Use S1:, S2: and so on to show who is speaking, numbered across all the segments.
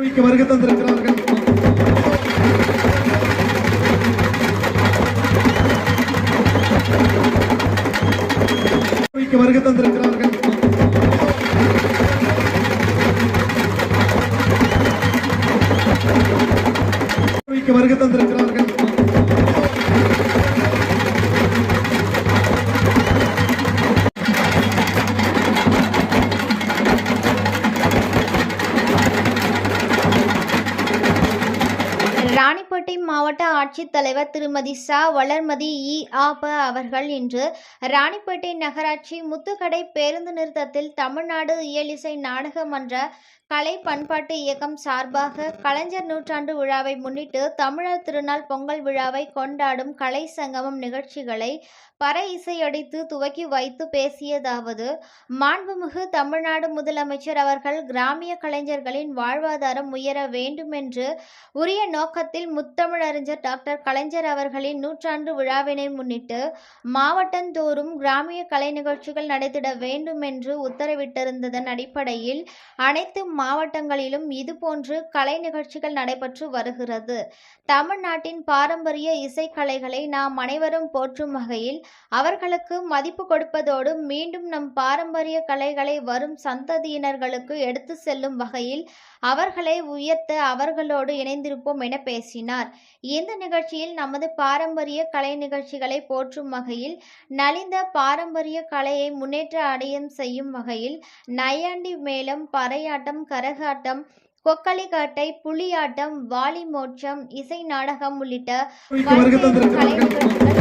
S1: பேரவைக்கு வருகை தந்திருக்கிறார்கள் பேரவைக்கு வருகை தந்திருக்கிறார்கள் பேரவைக்கு வருகை தந்திருக்கிறார்கள்
S2: மாவட்ட ஆட்சித்தலைவர் திருமதி ச. வளர்மதி இ. ஆ ப. அவர்கள் இன்று ராணிப்பேட்டை நகராட்சி முத்துக்கடை பேருந்து நிறுத்தத்தில் தமிழ்நாடு இயலிசை நாடகமன்ற கலை பண்பாட்டு இயக்கம் சார்பாக கலைஞர் நூற்றாண்டு விழாவை முன்னிட்டு தமிழர் திருநாள் பொங்கல் விழாவை கொண்டாடும் கலை சங்கமம் நிகழ்ச்சிகளை பற இசையடித்து துவக்கி வைத்து பேசியதாவது மாண்புமிகு தமிழ்நாடு முதலமைச்சர் அவர்கள் கிராமிய கலைஞர்களின் வாழ்வாதாரம் உயர வேண்டுமென்று உரிய நோக்கத்தில் முத்தமிழ் தமிழறிஞர் டாக்டர் கலைஞர் அவர்களின் நூற்றாண்டு விழாவினை முன்னிட்டு மாவட்டந்தோறும் கிராமிய கலை நிகழ்ச்சிகள் நடைபெற வேண்டும் என்று உத்தரவிட்டிருந்ததன் அடிப்படையில் அனைத்து மாவட்டங்களிலும் இதுபோன்று கலை நிகழ்ச்சிகள் நடைபெற்று வருகிறது. தமிழ்நாட்டின் பாரம்பரிய இசைக்கலைகளை நாம் அனைவரும் போற்றும் வகையில் அவர்களுக்கு மதிப்பு கொடுப்பதோடு மீண்டும் நம் பாரம்பரிய கலைகளை வரும் சந்ததியினர்களுக்கு எடுத்து செல்லும் வகையில் அவர்களை உயர்த்த அவர்களோடு இணைந்திருப்போம் என பேசினார். இந்த நிகழ்ச்சியில் நமது பாரம்பரிய கலை நிகழ்ச்சிகளை போற்றும் வகையில் நலிந்த பாரம்பரிய கலையை முன்னேற்ற அடையும் செய்யும் வகையில் நையாண்டி மேளம் பறையாட்டம் கரகாட்டம் கொக்களிக்காட்டை புலியாட்டம் வாலி மோட்சம் இசை நாடகம் உள்ளிட்ட கலை நிகழ்ச்சிகள்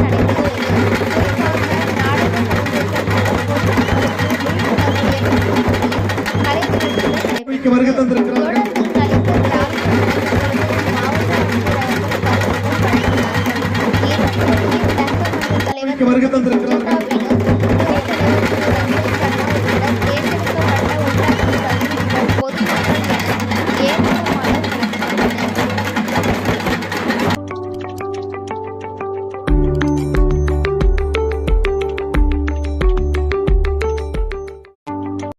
S2: கிராமிய கலைஞர்களுக்கு மாவட்ட